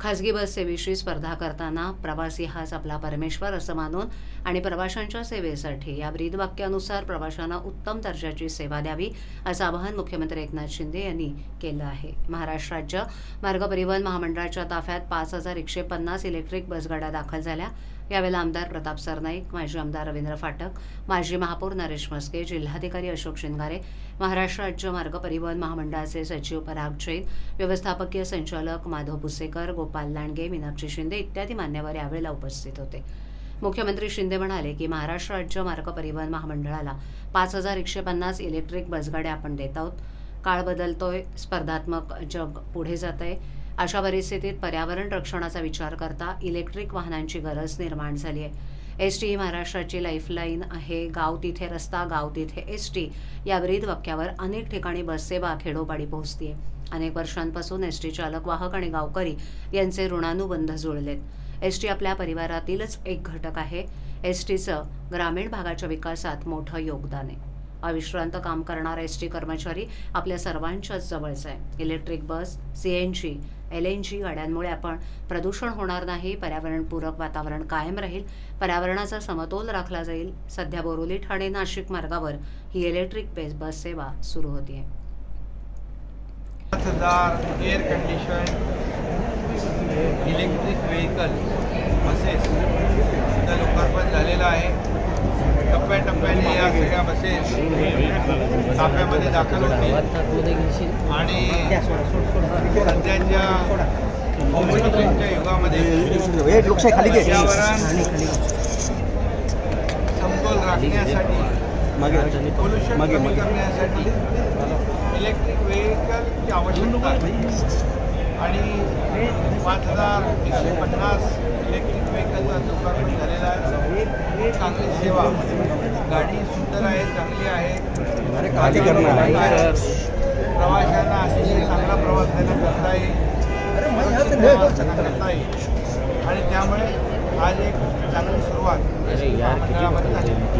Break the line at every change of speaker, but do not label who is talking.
खासगी बस सेवेशी स्पर्धा करताना प्रवासी हाच आपला परमेश्वर असं मानून आणि प्रवाशांच्या सेवेसाठी या ब्रीदवाक्यानुसार प्रवाशांना उत्तम दर्जाची सेवा द्यावी असं आवाहन मुख्यमंत्री एकनाथ शिंदे यांनी केलं आहे. महाराष्ट्र राज्य मार्ग परिवहन महामंडळाच्या ताफ्यात पाच हजार एकशे पन्नास इलेक्ट्रिक बसगाड्या दाखल झाल्या. यावेळेला आमदार प्रताप सरनाईक माजी आमदार रवींद्र फाटक माजी महापौर नरेश मस्के जिल्हाधिकारी अशोक शिंगारे महाराष्ट्र राज्य मार्ग परिवहन महामंडळाचे सचिव पराग जैन व्यवस्थापकीय संचालक माधव पुसेकर गोपाल लांडगे मीनाक्षी शिंदे इत्यादी मान्यवर यावेळेला उपस्थित होते. मुख्यमंत्री शिंदे म्हणाले की महाराष्ट्र राज्य मार्ग परिवहन महामंडळाला पाच हजार एकशे पन्नास इलेक्ट्रिक बसगाड्या आपण देत आहोत. काळ बदलतोय स्पर्धात्मक जग पुढे जात आहे अशा परिस्थितीत पर्यावरण रक्षणाचा विचार करता इलेक्ट्रिक वाहनांची गरज निर्माण झाली आहे. एस टी ही महाराष्ट्राची लाईफलाईन आहे. गाव तिथे रस्ता गाव तिथे एस टी या ब्रीद वाक्यावर अनेक ठिकाणी बससेवा खेडोपाडी पोहोचतीये. अनेक वर्षांपासून एस टी चालक वाहक आणि गावकरी यांचे ऋणानुबंध जुळलेत. एस टी आपल्या परिवारातीलच एक घटक आहे. एस टीचं ग्रामीण भागाच्या विकासात मोठं योगदान आहे. अविश्रांत काम करणारा एस टी कर्मचारी आपल्या सर्वांच्याच जवळचा आहे. Electric bus C N G L N G गाड्यांमुळे आपण प्रदूषण होणार नाही पर्यावरणपूरक वातावरण कायम राहील पर्यावरणाचा समतोल राखला जाईल. सध्या बोरोली ठाणे नाशिक मार्गावर ही इलेक्ट्रिक बेस बस सेवा सुरू होती
आहे air condition electric vehicle buses लोकार्पण झालेलं आहे. टप्प्याटप्प्याने या सगळ्या ताफ्यामध्ये दाखल होतील आणि सध्याच्या औद्योगिकच्या युगामध्ये पर्यावरण समतोल राखण्यासाठी पोल्युशन कमी करण्यासाठी इलेक्ट्रिक व्हेकलची आवश्यकता आहे. आणि पाच हजार एकशे पन्नास इलेक्ट्रिक व्हेकलचा लोकार्पण झालेला आहे. चांगली सेवा. गाडी सुंदर आहे चांगली आहे.
खाली करणार आहे.
प्रवाशांना अतिशय चांगला प्रवास त्यांना करता येईल. सुरक्षित प्रवास त्यांना करता येईल. आणि त्यामुळे आज एक चांगली सुरुवात. मंडळामध्ये झाली